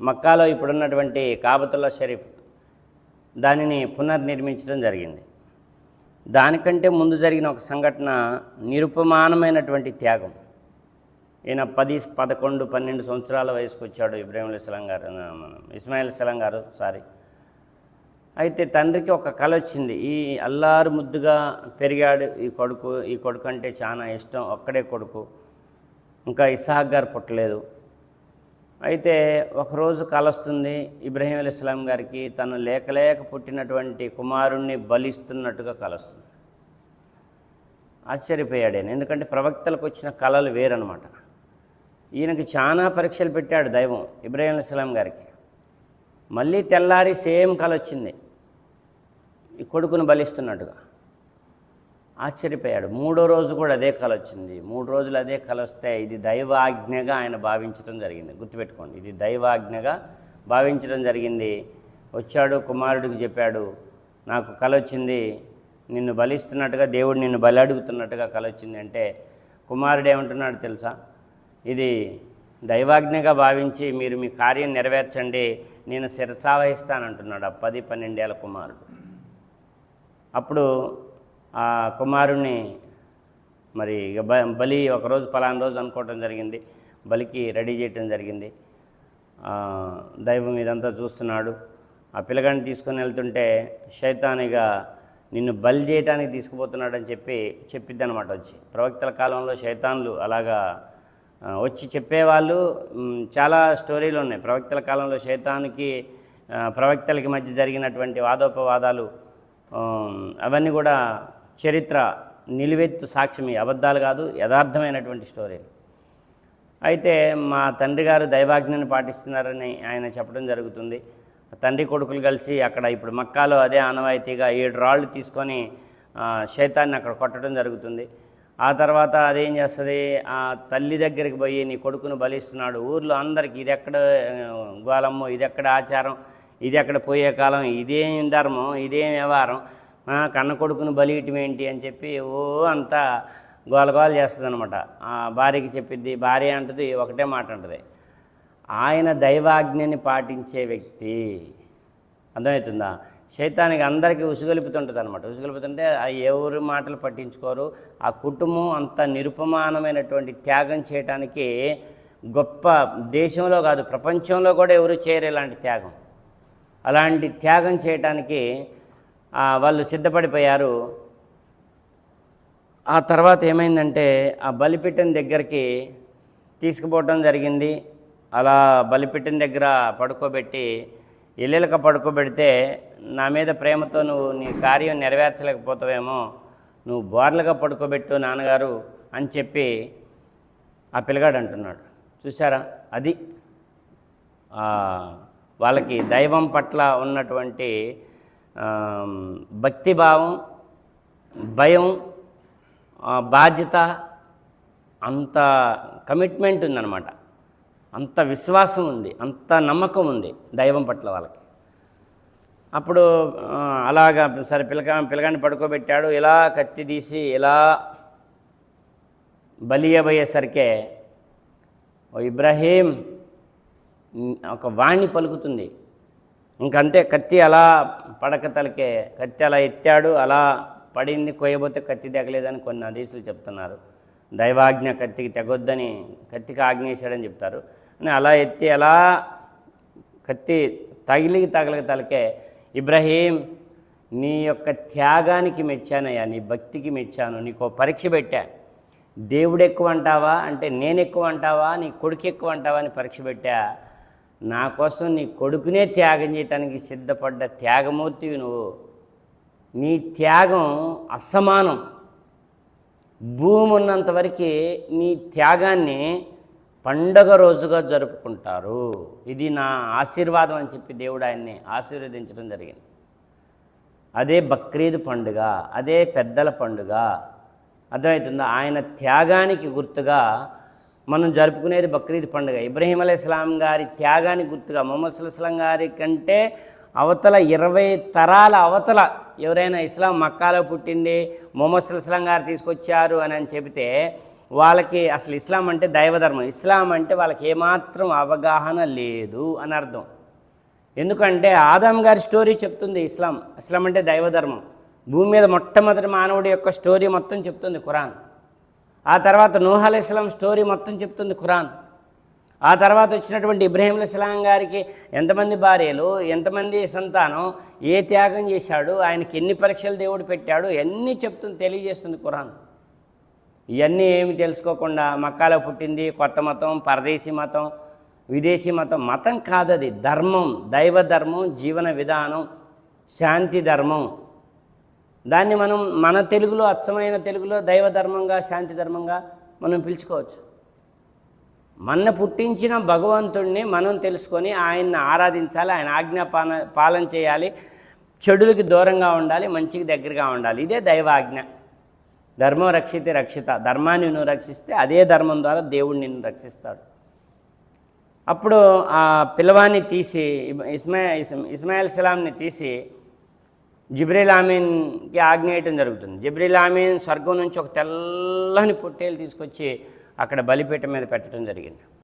మక్కాలో ఇప్పుడున్నటువంటి కాబతుల్లా షరీఫ్ దానిని పునర్నిర్మించడం జరిగింది. దానికంటే ముందు జరిగిన ఒక సంఘటన నిరుపమానమైనటువంటి త్యాగం. ఈయన పది పదకొండు పన్నెండు సంవత్సరాల వయసుకు వచ్చాడు ఇబ్రాహీం అలీస్లాం గారు మన ఇస్మాయిల్ ఇస్లాం గారు సారీ. అయితే తండ్రికి ఒక కళ వచ్చింది. ఈ అల్లారు ముద్దుగా పెరిగాడు ఈ కొడుకు ఈ కొడుకు అంటే చాలా ఇష్టం ఒక్కడే కొడుకు. ఇంకా ఇస్హాక్ గారు పుట్టలేదు. అయితే ఒకరోజు కలుస్తుంది ఇబ్రాహీం అలీ ఇస్లాం గారికి తను లేకలేక పుట్టినటువంటి కుమారుణ్ణి బలిస్తున్నట్టుగా కలుస్తుంది. ఆశ్చర్యపోయాడు ఆయన. ఎందుకంటే ప్రవక్తలకు వచ్చిన కళలు వేరనమాట ఈయనకి చాలా పరీక్షలు పెట్టాడు దైవం ఇబ్రాహీం అలీ ఇస్లాం గారికి. మళ్ళీ తెల్లారి సేమ్ కళ వచ్చింది ఈ కొడుకును బలిస్తున్నట్టుగా. ఆశ్చర్యపోయాడు. మూడో రోజు కూడా అదే కళ వచ్చింది. మూడు రోజులు అదే కళ వస్తే ఇది దైవాజ్ఞగా ఆయన భావించడం జరిగింది. గుర్తుపెట్టుకోండి ఇది దైవాజ్ఞగా భావించడం జరిగింది. వచ్చాడు కుమారుడికి చెప్పాడు నాకు కళ వచ్చింది నిన్ను బలిస్తున్నట్టుగా దేవుడు నిన్ను బలి అడుగుతున్నట్టుగా కళ వచ్చింది. అంటే కుమారుడు ఏమంటున్నాడు తెలుసా? ఇది దైవాజ్ఞగా భావించి మీరు మీ కార్యం నెరవేర్చండి నేను శిరసావహిస్తానంటున్నాడు ఆ పది పన్నెండేళ్ళ కుమారుడు. అప్పుడు ఆ కుమారుణ్ణి మరి బ బలి ఒకరోజు పలానా రోజు అనుకోవటం జరిగింది. బలికి రెడీ చేయటం జరిగింది. దైవం ఇదంతా చూస్తున్నాడు. ఆ పిల్లగాడిని తీసుకొని వెళ్తుంటే శైతానిగా నిన్ను బలి చేయటానికి తీసుకుపోతున్నాడని చెప్పి చెప్పిద్ది అనమాట వచ్చి. ప్రవక్తల కాలంలో శైతాన్లు అలాగా వచ్చి చెప్పేవాళ్ళు చాలా స్టోరీలు ఉన్నాయి. ప్రవక్తల కాలంలో శైతానికి ప్రవక్తలకి మధ్య జరిగినటువంటి వాదోపవాదాలు అవన్నీ కూడా చరిత్ర నిలువెత్తు సాక్ష్యం ఈ అబద్ధాలు కాదు యథార్థమైనటువంటి స్టోరీలు అయితే మా తండ్రి గారు దైవాజ్ఞను పాటిస్తున్నారని ఆయన చెప్పడం జరుగుతుంది. తండ్రి కొడుకులు కలిసి అక్కడ ఇప్పుడు మక్కాలో అదే ఆనవాయితీగా ఏడు రాళ్ళు తీసుకొని శైతాన్ని అక్కడ కొట్టడం జరుగుతుంది. ఆ తర్వాత అదేం చేస్తుంది? ఆ తల్లి దగ్గరికి పోయి నీ కొడుకును బలిస్తున్నాడు. ఊర్లో అందరికి ఇది ఎక్కడ ఆ, ఇది ఎక్కడ ఆచారం? ఇది ఎక్కడ పోయే కాలం? ఇదేం ధర్మం? ఇదేం వ్యవహారం? కన్న కొడుకును బలియటం ఏంటి అని చెప్పి ఓ అంతా గోలగోల చేస్తుంది అనమాట ఆ భార్యకి చెప్పిద్ది భార్య అంటది ఒకటే మాట అంటది. ఆయన దైవాజ్ఞని పాటించే వ్యక్తి. అర్థమవుతుందా? శైతానికి అందరికీ ఉసుగొలుపుతుంటుంది అనమాట ఉసుగొలుపుతుంటే ఆ ఎవరి మాటలు పట్టించుకోరు. ఆ కుటుంబం అంత నిరుపమానమైనటువంటి త్యాగం చేయటానికి గొప్ప దేశంలో కాదు ప్రపంచంలో కూడా ఎవరు చేయరు ఇలాంటి త్యాగం. అలాంటి త్యాగం చేయటానికి వాళ్ళు సిద్ధపడిపోయారు. ఆ తర్వాత ఏమైందంటే ఆ బలిపీఠం దగ్గరికి తీసుకుపోవటం జరిగింది. అలా బలిపీఠం దగ్గర పడుకోబెట్టి ఇల్లెలక పడుకోబెడితే నా మీద ప్రేమతో నువ్వు నీ కార్యం నెరవేర్చలేకపోతావేమో నువ్వు బోర్లుగా పడుకోబెట్టు నాన్నగారు అని చెప్పి ఆ పిల్లగాడు అంటున్నాడు. చూసారా అది. వాళ్ళకి దైవం పట్ల ఉన్నటువంటి భక్తిభావం భయం బాధ్యత అంత కమిట్మెంట్ ఉందన్నమాట. అంత విశ్వాసం ఉంది అంత నమ్మకం ఉంది దైవం పట్ల వాళ్ళకి. అప్పుడు అలాగా సరే పిల్లగా పిల్లగాన్ని పడుకోబెట్టాడు ఇలా కత్తి తీసి ఇలా బలియబోయేసరికే ఓ ఇబ్రాహీం ఒక వాణి పలుకుతుంది. ఇంకంతే కత్తి అలా పడక తలకే కత్తి అలా ఎత్తాడు అలా పడింది కొయ్యబోతే కత్తి తెగలేదని కొన్ని అదీసులు చెప్తున్నారు. దైవాజ్ఞ కత్తికి తెగొద్దని కత్తికి ఆజ్ఞేశాడని చెప్తారు. అని అలా ఎత్తి అలా కత్తి తగిలికి తగలక తలకే ఇబ్రహీం నీ యొక్క త్యాగానికి మెచ్చానయ్యా నీ భక్తికి మెచ్చాను నీకు పరీక్ష పెట్టా. దేవుడు ఎక్కువ అంటావా అంటే నేను ఎక్కువ అంటావా నీ కొడుకు ఎక్కువ అంటావా అని పరీక్ష పెట్టా. నా కోసం నీ కొడుకునే త్యాగం చేయటానికి సిద్ధపడ్డ త్యాగమూర్తివి నువ్వు. నీ త్యాగం అసమానం. భూమి ఉన్నంత వరకు నీ త్యాగాన్ని పండగ రోజుగా జరుపుకుంటారు. ఇది నా ఆశీర్వాదం అని చెప్పి దేవుడు ఆయన్ని ఆశీర్వదించడం జరిగింది. అదే బక్రీద్ పండుగ అదే పెద్దల పండుగ. అర్థమవుతుందా? ఆయన త్యాగానికి గుర్తుగా మనం జరుపుకునేది బక్రీద్ పండుగ. ఇబ్రహీం అలీ ఇస్లాం గారి త్యాగానికి గుర్తుగా మొహమ్మద్ సుల్స్లాం గారి కంటే అవతల ఇరవై తరాల అవతల ఎవరైనా ఇస్లాం మక్కాలో పుట్టింది మొహమ్మద్ సుల్స్లాం గారు తీసుకొచ్చారు అని అని చెబితే వాళ్ళకి అసలు ఇస్లాం అంటే దైవధర్మం ఇస్లాం అంటే వాళ్ళకి ఏమాత్రం అవగాహన లేదు అని అర్థం. ఎందుకంటే ఆదాం గారి స్టోరీ చెప్తుంది ఇస్లాం. ఇస్లాం అంటే దైవధర్మం భూమి మీద మొట్టమొదటి మానవుడి యొక్క స్టోరీ మొత్తం చెప్తుంది ఖురాన్. ఆ తర్వాత నూహ్ అలీ ఇస్లాం స్టోరీ మొత్తం చెప్తుంది ఖురాన్. ఆ తర్వాత వచ్చినటువంటి ఇబ్రాహీం ఇస్లాం గారికి ఎంతమంది భార్యలు ఎంతమంది సంతానం ఏ త్యాగం చేశాడు ఆయనకి ఎన్ని పరీక్షలు దేవుడు పెట్టాడు ఎన్ని చెప్తుంది తెలియజేస్తుంది ఖురాన్. ఇవన్నీ ఏమి తెలుసుకోకుండా మక్కాలో పుట్టింది కొత్త మతం పరదేశీ మతం విదేశీ మతం మతం కాదది ధర్మం దైవ ధర్మం జీవన విధానం శాంతి ధర్మం. దాన్ని మనం మన తెలుగులో అచ్చమైన తెలుగులో దైవ ధర్మంగా శాంతి ధర్మంగా మనం పిలుచుకోవచ్చు. మన పుట్టించిన భగవంతుణ్ణి మనం తెలుసుకొని ఆయన్ని ఆరాధించాలి ఆయన ఆజ్ఞా పాలన పాలన చేయాలి చెడులకి దూరంగా ఉండాలి మంచికి దగ్గరగా ఉండాలి. ఇదే దైవాజ్ఞ. ధర్మం రక్షితే రక్షిత ధర్మాన్ని నువ్వు రక్షిస్తే అదే ధర్మం ద్వారా దేవుడు నిన్ను రక్షిస్తాడు. అప్పుడు ఆ పిల్లవాన్ని తీసి ఇస్మా ఇస్- ఇస్మాయిల్ సలాంని తీసి జిబ్రీల్ ఆమీన్కి ఆజ్ఞ వేయటం జరుగుతుంది. జిబ్రీల్ ఆమీన్ స్వర్గం నుంచి ఒక తెల్లని పొట్టేలు తీసుకొచ్చి అక్కడ బలిపీఠం మీద పెట్టడం జరిగింది.